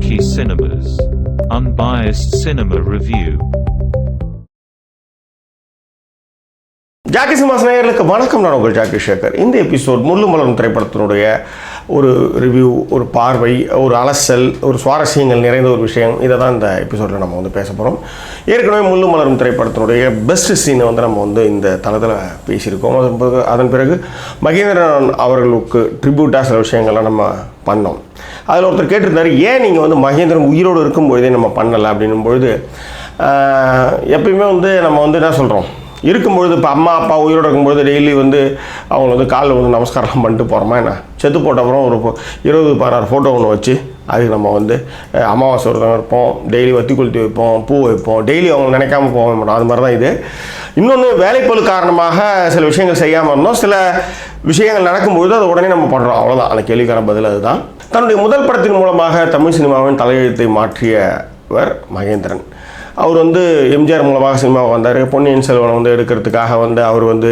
Jackie Cinemas. Unbiased Cinema Review. Jackie cinemas நேயர்களுக்கு வணக்கம் நான் உங்கள் ஜாக்கி சேகர் இந்த எபிசோட் முள்ளு மலரும் திரைப்படத்தினுடைய ஒரு ரிவ்யூ ஒரு பார்வை ஒரு அலசல் ஒரு சுவாரஸ்யங்கள் நிறைந்த ஒரு விஷயம். இதை தான் இந்த எபிசோடில் நம்ம வந்து பேச போகிறோம் ஏற்கனவே முள்ளு மலரும் திரைப்படத்தினுடைய பெஸ்ட் சீனை வந்து நம்ம வந்து இந்த தளத்தில் பேசியிருக்கோம். அதன் பிறகு அதன் பிறகு மகேந்திரன் அவர்களுக்கு ட்ரிபியூட்டாக சில விஷயங்கள்லாம் நம்ம பண்ணோம். அதில் ஒருத்தர் கேட்டிருந்தாரு ஏன் நீங்கள் வந்து மகேந்திரன் உயிரோடு இருக்கும்பொழுதே நம்ம பண்ணலை? அப்படின்னும் பொழுது எப்பயுமே வந்து நம்ம வந்து என்ன சொல்கிறோம் இருக்கும்பொழுது இப்போ அம்மா அப்பா உயிரோடு இருக்கும்பொழுது டெய்லி வந்து அவங்க வந்து காலில் வந்து நமஸ்காரம் பண்ணிட்டு போகிறோமா என்ன? செத்து போட்ட அப்புறம் ஒரு இருபது பதினாறு ஃபோட்டோ ஒன்று வச்சு அதுக்கு நம்ம வந்து அமாவாசை விரதம் இருப்போம் டெய்லி வத்தி கொளுத்தி வைப்போம் பூ வைப்போம் டெய்லி அவங்க நினைக்காம போக மாட்டோம். அது மாதிரி தான் இது. இன்னொன்று வேலைப்பொழு காரணமாக சில விஷயங்கள் செய்யாமல் இருந்தோம். சில விஷயங்கள் நடக்கும்பொழுது அதை உடனே நம்ம பண்ணுறோம் அவ்வளோதான் அந்த கேள்விக்கான பதில் அதுதான். தன்னுடைய முதல் படத்தின் மூலமாக தமிழ் சினிமாவின் தலையெழுத்தை மாற்றியவர் மகேந்திரன். அவர் வந்து எம்ஜிஆர் மூலமாக சினிமாவுக்கு வந்தார். பொன்னியின் செல்வனை வந்து எடுக்கிறதுக்காக வந்து அவர் வந்து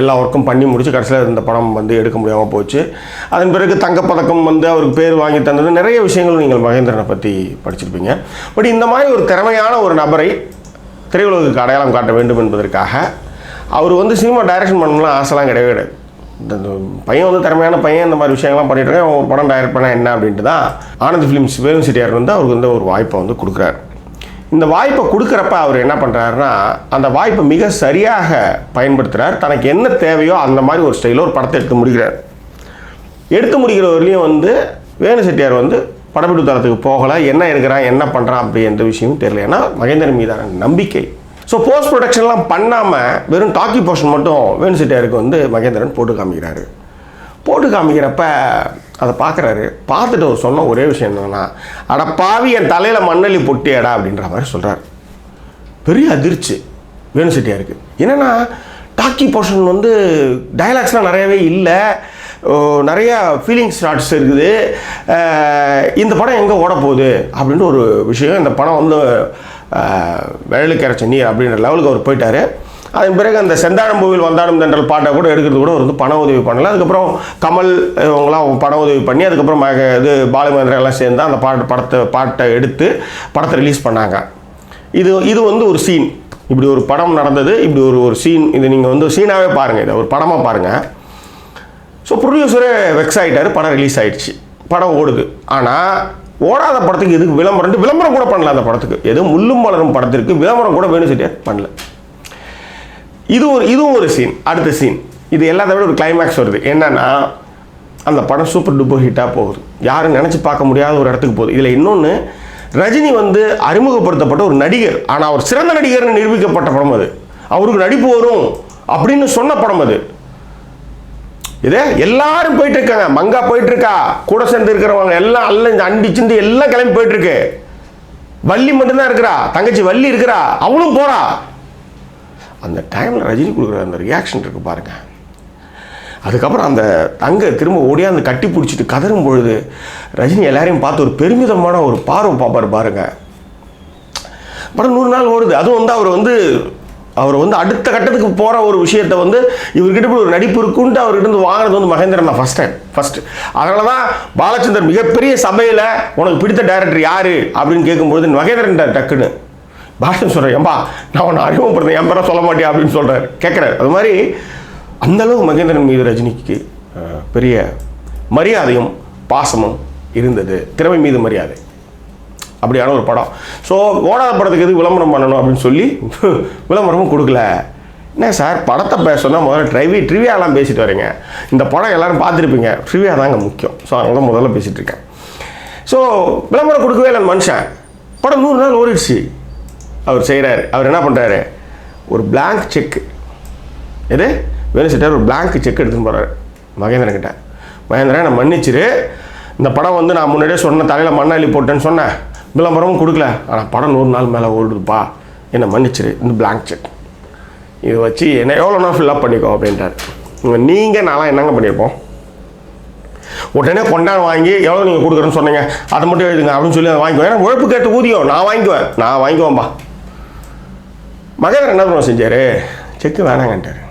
எல்லா ஒர்க்கும் பண்ணி முடிச்சு கடைசியில் இந்த படம் வந்து எடுக்க முடியாமல் போச்சு. அதன் பிறகு தங்கப்பதக்கம் வந்து அவருக்கு பேர் வாங்கி தந்தது. நிறைய விஷயங்கள் நீங்கள் மகேந்திரனை பற்றி படிச்சிருப்பீங்க. பட் இந்த மாதிரி ஒரு திறமையான ஒரு நபரை திரையுலகுக்கு அடையாளம் காட்ட வேண்டும் என்பதற்காக அவர் வந்து சினிமா டைரக்ஷன் பண்ணணும்லாம் ஆசைலாம் கிடையவே கிடையாது. இந்த பையன் வந்து திறமையான பையன் இந்த மாதிரி விஷயங்கள்லாம் பண்ணிட்டு இருக்கேன். ஒரு படம் டைரக்ட் பண்ணால் என்ன அப்படின்ட்டு தான் ஆனந்த் ஃபிலிம்ஸ் வேலும் செட்டியார் வந்து அவருக்கு வந்து ஒரு வாய்ப்பை வந்து கொடுக்குறாரு. இந்த வாய்ப்பை கொடுக்குறப்ப அவர் என்ன பண்ணுறாருன்னா அந்த வாய்ப்பை மிக சரியாக பயன்படுத்துகிறார் தனக்கு என்ன தேவையோ அந்த மாதிரி ஒரு ஸ்டைலில் ஒரு படத்தை எடுத்து முடிக்கிறார். எடுத்து முடிக்கிறவர்லேயும் வந்து வேணு செட்டியார் வந்து படப்பிடிப்பு தளத்துக்கு போகலை என்ன எடுக்கிறான் என்ன பண்ணுறான் அப்படி எந்த விஷயமும் தெரியல. ஏன்னா மகேந்திரன் மீதான நம்பிக்கை. ஸோ போஸ்ட் ப்ரொடக்ஷன்லாம் பண்ணாமல் வெறும் டாக்கி போர்ஷன் மட்டும் வேணு செட்டியாருக்கு வந்து மகேந்திரன் போட்டு காமிக்கிறாரு. போட்டு காமிக்கிறப்ப அதை பார்க்குறாரு. பார்த்துட்டு அவர் சொன்ன ஒரே விஷயம் என்னன்னா அட பாவி என் தலையில் மண்ணள்ளி பொட்டியடா அப்படின்ற மாதிரி சொல்கிறார் பெரிய அதிர்ச்சி வேணு செட்டியாருக்கு. என்னென்னா டாக்கி போர்ஷன் வந்து டயலாக்ஸ்லாம் நிறையவே இல்லை. நிறையா ஃபீலிங் ஃபீலிங்ஸ் ஷார்ட்ஸ் இருக்குது இந்த படம் எங்கே ஓட போகுது அப்படின்ட்டு ஒரு விஷயம் இந்த படம் வந்து வெள்ளலுக்கு நீர் அப்படின்ற லெவலுக்கு அவர் போயிட்டார். அதன் பிறகு அந்த செந்தாழம்பூவில் வந்தாடும் தென்றல் பாட்டை கூட எடுக்கிறது கூட வந்து பண உதவி பண்ணல அதுக்கப்புறம் கமல் இவங்களாம் பண உதவி பண்ணி அதுக்கப்புறம் மக- இது பாலுமேந்திரெல்லாம் சேர்ந்து அந்த பாட்டு படத்தை பாட்டை எடுத்து படத்தை ரிலீஸ் பண்ணாங்க. இது இது வந்து ஒரு சீன் இப்படி ஒரு படம் நடந்தது. இப்படி ஒரு ஒரு சீன் இது நீங்கள் வந்து சீனாகவே பாருங்கள் இதை ஒரு படமாக பாருங்கள் ஸோ ப்ரொடியூசரே வெக்ஸ் ஆகிட்டாரு படம் ரிலீஸ் ஆகிடுச்சு படம் ஓடுது. ஆனால் ஓடாத படத்துக்கு எதுக்கு விளம்பரம்? விளம்பரம் கூட பண்ணல அந்த படத்துக்கு. எதுவும் முள்ளும் மலரும் படத்திற்கு விளம்பரம் கூட வேணும் செட்டியார் பண்ணல. இது ஒரு இதுவும் ஒரு சீன் அடுத்த சீன் இது எல்லாத்த விட ஒரு கிளைமேக்ஸ் வருது. என்னன்னா அந்த படம் சூப்பர் டூப்பர் ஹிட்டாக போகுது. யாரும் நினச்சி பார்க்க முடியாத ஒரு இடத்துக்கு போகுது. இதில் இன்னொன்று ரஜினி வந்து அறிமுகப்படுத்தப்பட்ட ஒரு நடிகர். ஆனால் அவர் சிறந்த நடிகர்னு நிரூபிக்கப்பட்ட படம் அது. அவருக்கு நடிப்பு வரும் அப்படின்னு சொன்ன படம் அது. இதே எல்லாரும் போயிட்டு இருக்காங்க. மங்கா போயிட்டு இருக்கா. கூட சேர்ந்து இருக்கிறவங்க எல்லாம் அல்ல இந்த அண்டி சிந்து எல்லாம் கிளம்பி போயிட்டு இருக்கு. வள்ளி மட்டும்தான் இருக்கிறா. தங்கச்சி வள்ளி இருக்கிறா. அவளும் போறா. அந்த டைமில் ரஜினி கொடுக்குற அந்த ரியாக்ஷன் இருக்கு பாருங்கள் அதுக்கப்புறம் அந்த தங்க திரும்ப ஓடியாந்து கட்டி பிடிச்சிட்டு கதறும் பொழுது ரஜினி எல்லாரையும் பார்த்து ஒரு பெருமிதமான ஒரு பார்வை பார்ப்பார் பாருங்கள் படம் நூறு நாள் ஓடுது. அதுவும் வந்து அவர் வந்து அவர் வந்து அடுத்த கட்டத்துக்கு போகிற ஒரு விஷயத்தை வந்து இவர்கிட்ட இப்படி ஒரு நடிப்பு இருக்குன்ட்டு அவர்கிட்ட வாங்கினது வந்து மகேந்திரன் தான் ஃபஸ்ட் டைம் ஃபஸ்ட்டு அதனால தான் பாலச்சந்தர் மிகப்பெரிய சபையில் உனக்கு பிடித்த டைரக்டர் யார்? அப்படின்னு கேட்கும்பொழுது மகேந்திரன் டக்குன்னு பாஷன் சொல்கிறேன் ஏம்பா நான் உன்னை அறிமுகப்படுத்தேன் என் பேரை சொல்ல மாட்டேன் அப்படின்னு சொல்கிறார் கேட்குறாரு அது மாதிரி அந்தளவு மகேந்திரன் மீது ரஜினிக்கு பெரிய மரியாதையும் பாசமும் இருந்தது. திறமை மீது மரியாதை. அப்படியான ஒரு படம். ஸோ ஓடாத படத்துக்கு எது விளம்பரம் பண்ணணும் அப்படின்னு சொல்லி விளம்பரமும் கொடுக்கல. என்ன சார் படத்தை பேசணும்னா முதல்ல ட்ரைவி ட்ரிவியாலாம் பேசிட்டு வரீங்க. இந்த படம் எல்லாரும் பார்த்துருப்பீங்க. ட்ரிவியா தாங்க முக்கியம். ஸோ அதனால தான் முதல்ல பேசிகிட்டு இருக்கேன். ஸோ விளம்பரம் கொடுக்கவே இல்லை மனுஷன். படம் நூறு நாள் ஓடிடுச்சு. அவர் செய்கிறாரு அவர் என்ன பண்ணுறாரு ஒரு பிளாங்க் செக் எது? வேணு செட்டார் ஒரு பிளாங்க் செக் எடுத்துன்னு போகிறாரு மகேந்திரன்கிட்ட மகேந்திரன் நான் மன்னிச்சிரு. இந்த படம் வந்து நான் முன்னாடியே சொன்ன தலையில் மண்ணாளி போட்டேன்னு சொன்னேன். விளம்பரமும் கொடுக்கல. ஆனால் படம் நூறு நாள் மேலே ஓடுதுப்பா. என்னை மன்னிச்சிரு. இந்த பிளாங்க் செக் இதை வச்சு என்ன எவ்வளோ நாள் ஃபில்லப் பண்ணிக்கோ அப்படின்ட்டார் நீங்கள் நான்லாம் என்னங்க பண்ணியிருப்போம்? உடனே கொண்டாடு வாங்கி எவ்வளோ நீங்கள் கொடுக்குறேன்னு சொன்னீங்க. அதை மட்டும் எழுதுங்க அப்படின்னு சொல்லி அதை வாங்கிக்குவேன். ஏன்னா உழைப்பு கேட்டு ஊதியம். நான் வாங்கிக்குவேன். நான் வாங்கிக்குவேன்பா. மகேந்திரன் என்ன பண்ணுவோம் செஞ்சார்? செக்கு வேணாங்கன்ட்டார்.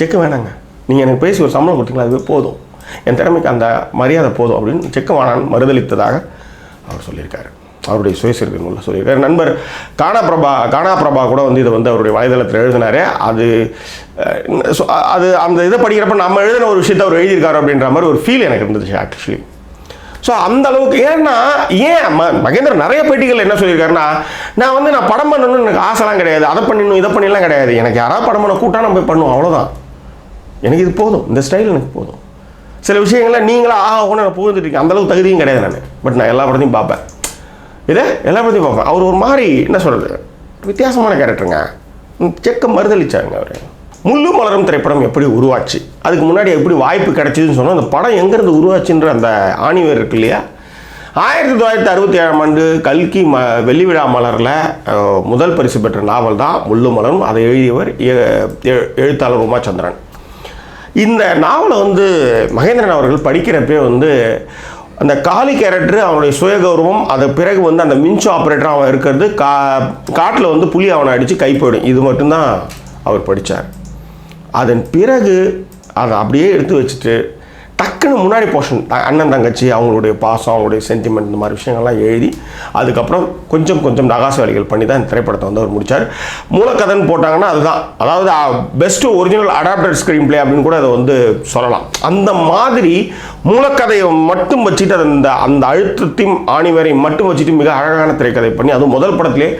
செக்கு வேணாங்க. நீங்கள் எனக்கு பேசி ஒரு சம்பளம் கொடுத்தீங்களா அதுவே போதும். என் திறமைக்கு அந்த மரியாதை போதும் அப்படின்னு செக்கு வேணான்னு மறுதளித்ததாக அவர் சொல்லியிருக்காரு. அவருடைய சுயசரிதை நூலில் சொல்லியிருக்காரு. நண்பர் காணாபிரபா பிரபா பிரபா கூட வந்து இதை வந்து அவருடைய வலைதளத்தில் எழுதினாரு. அது அது அந்த இதை படிக்கிறப்ப நம்ம எழுதின ஒரு விஷயத்தை அவர் எழுதியிருக்காரு அப்படின்ற மாதிரி ஒரு ஃபீல் எனக்கு இருந்துச்சு ஆக்சுவலி ஸோ அந்த அளவுக்கு ஏன்னா ஏன் ம மகேந்திரன் நிறைய பேட்டிகள் என்ன சொல்லியிருக்காருன்னா நான் வந்து நான் படம் பண்ணணும்னு எனக்கு ஆசைலாம் கிடையாது அதை பண்ணிடணும் இதை பண்ணிடலாம் கிடையாது. எனக்கு யாராவது படம் பண்ண கூட்டா நம்ம போய் பண்ணுவோம் அவ்வளோதான் எனக்கு இது போதும். இந்த ஸ்டைல் எனக்கு போதும். சில விஷயங்களை நீங்களா ஆ ஒன்று நான் புகுந்துட்டு அந்தளவுக்கு தகுதியும் கிடையாது நான். பட் நான் எல்லா படத்தையும் பார்ப்பேன். இதே எல்லா படத்தையும் பார்ப்பேன். அவர் ஒரு மாதிரி என்ன சொல்கிறது வித்தியாசமான கேரக்டருங்க செக்க மறுதளிச்சாங்க அவர். முள்ளு மலரும் திரைப்படம் எப்படி உருவாச்சு? அதுக்கு முன்னாடி எப்படி வாய்ப்பு கிடைச்சிதுன்னு சொன்னால் அந்த படம் எங்கேருந்து உருவாச்சுன்ற அந்த ஆணிவர் இருக்கு இல்லையா? ஆயிரத்தி தொள்ளாயிரத்தி அறுபத்தி ஏழாம் ஆண்டு கல்கி ம வெள்ளி விழா மலரில் முதல் பரிசு பெற்ற நாவல் தான் முள்ளு மலரும். அதை எழுதியவர் எ- எழுத்தாளர் உமாச்சந்திரன். இந்த நாவலை வந்து மகேந்திரன் அவர்கள் படிக்கிறப்பே வந்து அந்த காளி கேரக்டர் அவனுடைய சுயகௌரவம் அது பிறகு வந்து அந்த மின்சு ஆப்ரேட்டர் அவன் இருக்கிறது கா காட்டில் வந்து புலி அவனை அடித்து கை போயிடும். இது மட்டும்தான் அவர் படித்தார் அதன் பிறகு அதை அப்படியே எடுத்து வச்சுட்டு டக்குன்னு முன்னாடி போர்ஷன் அண்ணன் தங்கச்சி அவங்களுடைய பாசம் அவங்களுடைய சென்டிமெண்ட் இந்த மாதிரி விஷயங்கள்லாம் எழுதி அதுக்கப்புறம் கொஞ்சம் கொஞ்சம் நகாச வேலைகள் பண்ணி தான் இந்த திரைப்படத்தை வந்து அவர் முடித்தார் மூலக்கதைன்னு போட்டாங்கன்னா அதுதான். அதாவது best original adapted screenplay அப்படின்னு கூட அதை வந்து சொல்லலாம். அந்த மாதிரி மூலக்கதையை மட்டும் வச்சுட்டு அந்த அந்த அழுத்தத்தையும் ஆணிவரையும் மட்டும் வச்சுட்டு மிக அழகான திரைக்கதை பண்ணி அதுவும் முதல் படத்திலே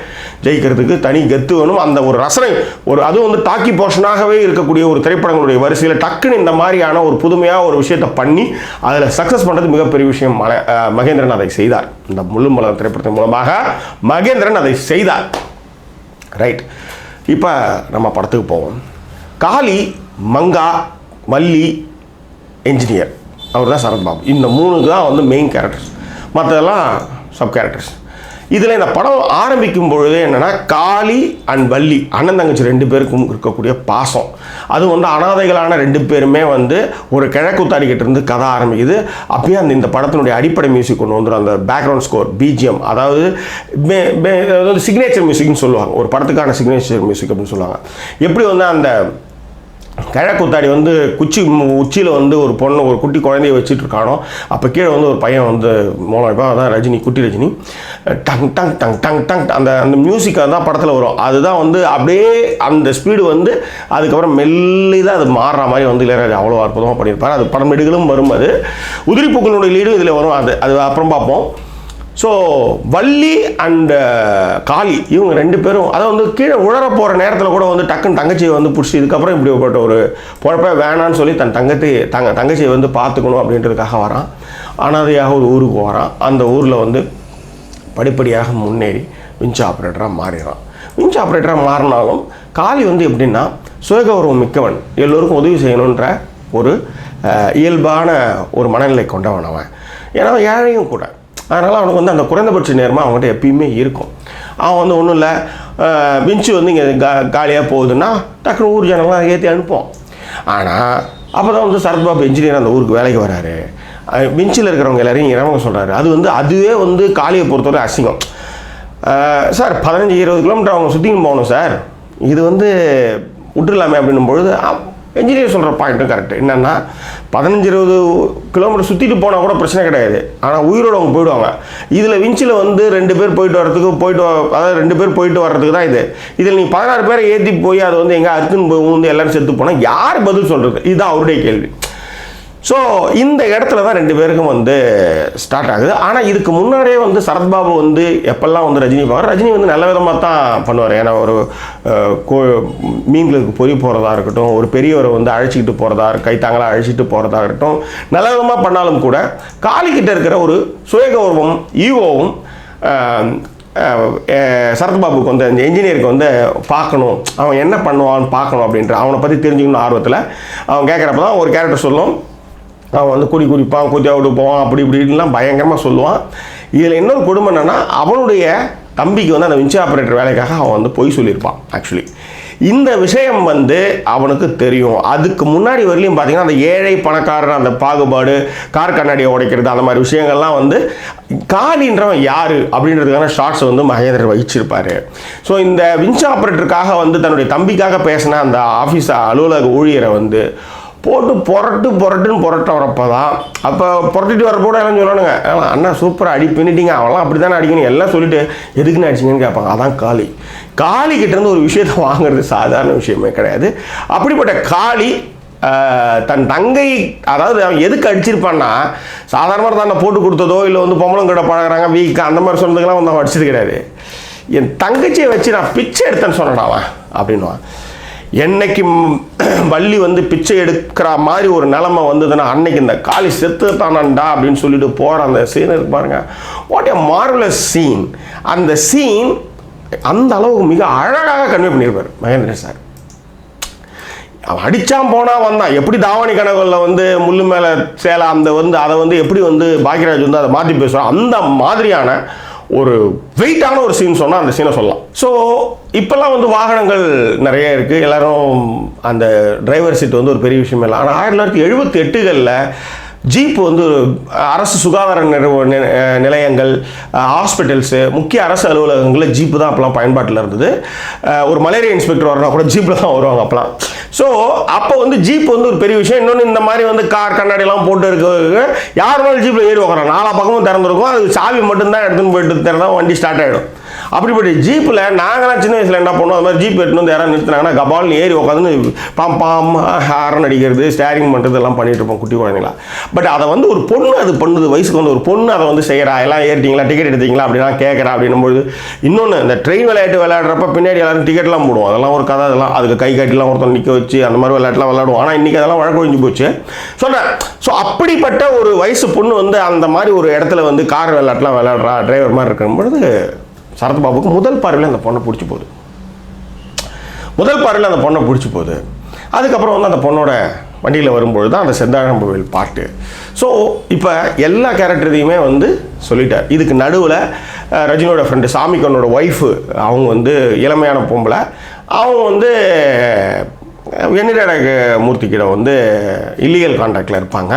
ஜெயிக்கிறதுக்கு தனி கெத்து வேணும். அந்த ஒரு ரசனை ஒரு அதுவும் வந்து டாக்கி போர்ஷனாகவே இருக்கக்கூடிய ஒரு திரைப்படங்களுடைய வரிசையில் டக்குன்னு இந்த மாதிரியான ஒரு புதுமையாக ஒரு விஷயத்தை பண்ணி அதில் சக்ஸஸ் பண்ணுறது மிகப்பெரிய விஷயம். மலை மகேந்திரன் அதை செய்தார். இந்த முள்ளுமலர் திரைப்படத்தின் மூலமாக மகேந்திரன் அதை செய்தார். ரைட் இப்போ நம்ம படத்துக்கு போவோம். காளி மங்கா மல்லி என்ஜினியர் அவர் தான் சரத்பாபு. இந்த மூணு தான் வந்து மெயின் கேரக்டர்ஸ் மற்றதெல்லாம் சப் கேரக்டர்ஸ் இதில் இந்த படம் ஆரம்பிக்கும் பொழுது என்னென்னா காளி அண்ட் வள்ளி அண்ணன் தங்கச்சி ரெண்டு பேருக்கும் இருக்கக்கூடிய பாசம். அது வந்து அனாதைகளான ரெண்டு பேருமே வந்து ஒரு கிழக்குத்தாடிக்கிட்ட இருந்து கதை ஆரம்பிக்குது. அப்பயே அந்த இந்த படத்தினுடைய அடிப்படை மியூசிக் கொண்டு வந்துடும் அந்த பேக்ரவுண்ட் ஸ்கோர் பிஜிஎம் அதாவது மே- மே- அதாவது சிக்னேச்சர் மியூசிக்னு சொல்லுவாங்க. ஒரு படத்துக்கான சிக்னேச்சர் மியூசிக் அப்படின்னு சொல்லுவாங்க. எப்படி வந்து அந்த கிழக்குத்தாடி வந்து குச்சி உச்சியில் வந்து ஒரு பொண்ணு ஒரு குட்டி குழந்தைய வச்சுட்டு இருக்கானோ அப்போ கீழே வந்து ஒரு பையன் வந்து மூலம் இப்போ அதான் ரஜினி குட்டி ரஜினி. டங் டங் டங் டங் டங் அந்த அந்த மியூசிக் தான் படத்தில் வரும். அதுதான் வந்து அப்படியே அந்த ஸ்பீடு வந்து அதுக்கப்புறம் மெல்லிதான் அது மாறுற மாதிரி வந்து இளையராஜா அவ்வளோ அற்புதமாக பண்ணியிருப்பார். அது படம் நெடுகளும் வரும் அது. உதிரிப்பூக்களுடைய லீடும் இதில் வரும். அது அது அப்புறம் பார்ப்போம். So Valli and uh, Kali இவங்க ரெண்டு பேரும் அதை வந்து கீழே உழற போகிற நேரத்தில் கூட வந்து டக்குன்னு தங்கச்சியை வந்து பிடிச்சி இதுக்கப்புறம் இப்படிப்பட்ட ஒரு பொழப்ப வேணான்னு சொல்லி தன் தங்கத்தை தங்க தங்கச்சியை வந்து பார்த்துக்கணும் அப்படின்றதுக்காக வரான். அனாதையாக ஒரு ஊருக்கு வரான். அந்த ஊரில் வந்து படிப்படியாக முன்னேறி விஞ்ச் ஆப்ரேட்டராக மாறிடுறான். விஞ்ச் ஆப்ரேட்டராக மாறினாலும் காளி வந்து எப்படின்னா சுயகௌரவம் மிக்கவன். எல்லோருக்கும் உதவி செய்யணுன்ற ஒரு இயல்பான ஒரு மனநிலை கொண்டவன் அவன். ஏன்னா ஏழையும் கூட. அதனால் அவனுக்கு வந்து அந்த குறைந்தபட்ச நேரமாக அவன்கிட்ட எப்பயுமே இருக்கும். அவன் வந்து ஒன்றும் இல்லை விஞ்சு வந்து இங்கே கா காலியாக போகுதுன்னா டக்குனு ஊர் ஜனங்களாம் ஏற்றி அனுப்போம் ஆனால் அப்போ தான் வந்து சரத்பாபு இன்ஜினியர் அந்த ஊருக்கு வேலைக்கு வராரு. விஞ்சில் இருக்கிறவங்க எல்லாரையும் இறவங்க சொல்கிறாரு அது வந்து அதுவே வந்து காளியை பொறுத்தவரை அசிங்கம். சார் பதினஞ்சு இருபது கிலோமீட்டர் அவங்க சுற்றின்னு போகணும் சார். இது வந்து விட்டுலாமே அப்படின்னும் பொழுது என்ஜினியர் சொல்கிற பாயிண்ட்டும் கரெக்ட் என்னென்னா பதினஞ்சு இருபது கிலோமீட்டர் சுற்றிட்டு போனால் கூட பிரச்சனை கிடையாது. ஆனால் உயிரோடு அவங்க போயிடுவாங்க. இதில் விஞ்சில் வந்து ரெண்டு பேர் போயிட்டு வர்றதுக்கு போயிட்டு வ- அதாவது ரெண்டு பேர் போயிட்டு வர்றதுக்கு தான் இது. இதில் நீ பதினாறு பேரை ஏற்றி போய் அது வந்து எங்கே அறுத்துன்னு போய் வந்து எல்லோரும் செத்து போனால் யார் பதில் சொல்கிறது இதுதான் அவருடைய கேள்வி. ஸோ இந்த இடத்துல தான் ரெண்டு பேருக்கும் வந்து ஸ்டார்ட் ஆகுது. ஆனால் இதுக்கு முன்னாடியே வந்து சரத்பாபு வந்து எப்பெல்லாம் வந்து ரஜினி பார்க்குற ரஜினி வந்து நல்ல விதமாக தான் பண்ணுவார். ஏன்னா ஒரு கோ- மீன்களுக்கு பொறி போகிறதா இருக்கட்டும் ஒரு பெரியவரை வந்து அழைச்சிக்கிட்டு போகிறதா கைத்தாங்களாக அழைச்சிட்டு போகிறதா இருக்கட்டும் நல்ல விதமாக பண்ணாலும் கூட காலிக்கிட்ட இருக்கிற ஒரு சுயகௌரவம் ஈகோவும் சரத்பாபுக்கு வந்து இந்த இன்ஜினியருக்கு வந்து பார்க்கணும். அவன் என்ன பண்ணுவான்னு பார்க்கணும் அப்படின்ற அவனை பற்றி தெரிஞ்சுக்கணும் ஆர்வத்தில் அவன் கேட்குறப்ப தான் ஒரு கேரக்டர் சொல்லும். அவன் வந்து குடி குடிப்பான் குத்தியாவிட்டு போவான் அப்படி இப்படின்லாம் பயங்கரமாக சொல்லுவான். இதில் இன்னொரு கொடுமை என்னன்னா அவனுடைய தம்பிக்கு வந்து அந்த விஞ்சி ஆப்ரேட்டர் வேலைக்காக அவன் வந்து பொய் சொல்லியிருப்பான் ஆக்சுவலி இந்த விஷயம் வந்து அவனுக்கு தெரியும். அதுக்கு முன்னாடி வரலையும் பார்த்தீங்கன்னா அந்த ஏழை பணக்காரர் அந்த பாகுபாடு கார் கண்ணாடியை உடைக்கிறது அந்த மாதிரி விஷயங்கள்லாம் வந்து காலின்றவன் யார் அப்படின்றதுக்கான ஷார்ட்ஸ் வந்து மகேந்திரன் வகிச்சிருப்பார். ஸோ இந்த விஞ்ச் ஆப்ரேட்டருக்காக வந்து தன்னுடைய தம்பிக்காக பேசின அந்த ஆஃபீஸ் அலுவலக ஊழியரை வந்து போட்டு புரட்டு புரட்டுன்னு புரட்ட வரப்போ தான் அப்போ புரட்டிட்டு வரப்போட எல்லாம் சொல்லணுங்க. அண்ணா சூப்பராக அடி பின்னிட்டீங்க. அவன்லாம் அப்படி தானே அடிக்கணும். எல்லாம் சொல்லிட்டு எதுக்குன்னு அடிச்சிங்கன்னு கேட்பாங்க. அதான் காளி. காளி கிட்டேருந்து ஒரு விஷயத்தை வாங்குறது சாதாரண விஷயமே கிடையாது. அப்படிப்பட்ட காளி தன் தங்கை அதாவது அவன் எதுக்கு அடிச்சிருப்பான்னா சாதாரணமாக தன்னை போட்டு கொடுத்ததோ இல்லை வந்து பொம்பளம் கிட்ட பழகுறாங்க வீக் அந்த மாதிரி சொன்னதுக்கெல்லாம் வந்து அவன் அடிச்சது கிடையாது. என் தங்கச்சியை வச்சு நான் பிச்சை எடுத்தேன்னு சொன்னடா அவன் அப்படின்னுவான். என்னைக்கு வள்ளி வந்து பிச்சை எடுக்கிற மாதிரி ஒரு நிலைமை வந்ததுன்னா அன்னைக்கு இந்த காளி செத்து தானண்டா அப்படின்னு சொல்லிட்டு போகிற அந்த சீன் இருக்கு பாருங்க. வாட் எ மார்வலஸ் சீன் அந்த சீன் அந்த அளவுக்கு மிக அழகாக கன்வே பண்ணியிருப்பார் மகேந்திர சார் அவன் அடித்தான் போனால் வந்தான். எப்படி தாவணி கணக்கில் வந்து முள்ளு மேலே சேலை அந்த வந்து அதை வந்து எப்படி வந்து பாக்யராஜ் வந்து அதை மாற்றி பேசுவான் அந்த மாதிரியான ஒரு வெயிட்டான ஒரு சீன் சொன்னால் அந்த சீனை சொல்லலாம். ஸோ இப்போல்லாம் வந்து வாகனங்கள் நிறைய இருக்குது எல்லோரும் அந்த டிரைவர் சீட் வந்து ஒரு பெரிய விஷயம் இல்லை. ஆனால் ஆயிரத்தி தொள்ளாயிரத்தி எழுபத்தி எட்டுகளில் ஜீப் வந்து அரசு சுகாதார நிறுவ நிலையங்கள் ஹாஸ்பிட்டல்ஸு முக்கிய அரசு அலுவலகங்களில் ஜீப்பு தான் அப்போலாம் பயன்பாட்டில் இருந்தது. ஒரு மலேரியா இன்ஸ்பெக்டர் வரணும் கூட ஜீப்பில் தான் வருவாங்க அப்போலாம் ஸோ அப்போ வந்து ஜீப் வந்து ஒரு பெரிய விஷயம். இன்னொன்று இந்த மாதிரி வந்து கார் கண்ணாடிலாம் போட்டு இருக்க வேணாலும் ஜீப்பில் ஏறி உட்காரோம் நாலா பக்கமும் திறந்துருக்கும். அது சாவி மட்டும்தான் எடுத்துன்னு போயிட்டு திறந்தா வண்டி ஸ்டார்ட் ஆகிடும் அப்படிப்பட்ட ஜீப்பில் நாங்களாம் சின்ன வயசில் என்ன பண்ணுவோம் அது மாதிரி ஜீப் எடுத்துன்னு வந்து யாராவது நிறுத்தினாங்கன்னா கபால்னு ஏறி உட்காந்து பாம் பாம் ஹாரன் அடிக்கிறது ஸ்டேரிங் பண்ணுறது எல்லாம் பண்ணிகிட்டு இருப்போம் குட்டி குழந்தைங்களா. பட் அதை வந்து ஒரு பொண்ணு அது பண்ணுது வயசுக்கு வந்து ஒரு பொண்ணு அதை வந்து செய்கிறா எல்லாம் ஏறிட்டீங்களா டிக்கெட் எடுத்தீங்களா அப்படிலாம் கேட்குறா அப்படின்னும்போது இன்னொன்று இந்த ட்ரெயின் விளையாட்டு விளையாடுறப்ப பின்னாடி எல்லாரும் டிக்கெட்லாம் போடுவோம். அதெல்லாம் ஒரு கதை அதெல்லாம் அதுக்கு கை காட்டிலாம் ஒருத்தன் நிற்க வச்சு அந்த மாதிரி விளையாட்டுலாம் விளையாடுவோம். ஆனால் இன்றைக்கி அதெல்லாம் வழக்கு ஒழிஞ்சு போச்சு. சொன்னேன் ஸோ அப்படிப்பட்ட ஒரு வயசு பொண்ணு வந்து அந்த மாதிரி ஒரு இடத்துல வந்து கார் விளையாட்டுலாம் விளையாடுறா டிரைவர் மாதிரி இருக்கும் பொழுது சரத்பாபுக்கு முதல் பார்வையில் அந்த பொண்ணை பிடிச்சி போகுது. முதல் பார்வையில் அந்த பொண்ணை பிடிச்சி போகுது. அதுக்கப்புறம் வந்து அந்த பொண்ணோட வண்டியில் வரும்பொழுது தான் அந்த செந்தாழம்புவில் பாட்டு. ஸோ இப்போ எல்லா கேரக்டரையுமே வந்து சொல்லிட்டார். இதுக்கு நடுவில் ரஜினியோட ஃப்ரெண்டு சாமிக்கண்ணோட ஒய்ஃபு அவங்க வந்து இளமையான பொம்பளை. அவங்க வந்து வெண்ணிட மூர்த்திக்கிட்ட வந்து இல்லீகல் கான்டாக்டில் இருப்பாங்க.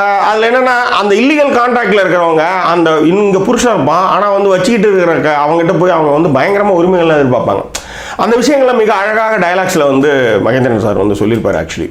அதில் என்னென்னா அந்த இல்லீகல் காண்டாக்டில் இருக்கிறவங்க அந்த இங்கே புருஷன் இருப்பான் ஆனால் வந்து வச்சுக்கிட்டு இருக்கிற அவங்ககிட்ட போய் அவங்க வந்து பயங்கரமாக உரிமைகள்லாம் எதிர்பார்ப்பாங்க. அந்த விஷயங்களை மிக அழகாக டயலாக்ஸில் வந்து மகேந்திரன் சார் வந்து சொல்லியிருப்பார் ஆக்சுவலி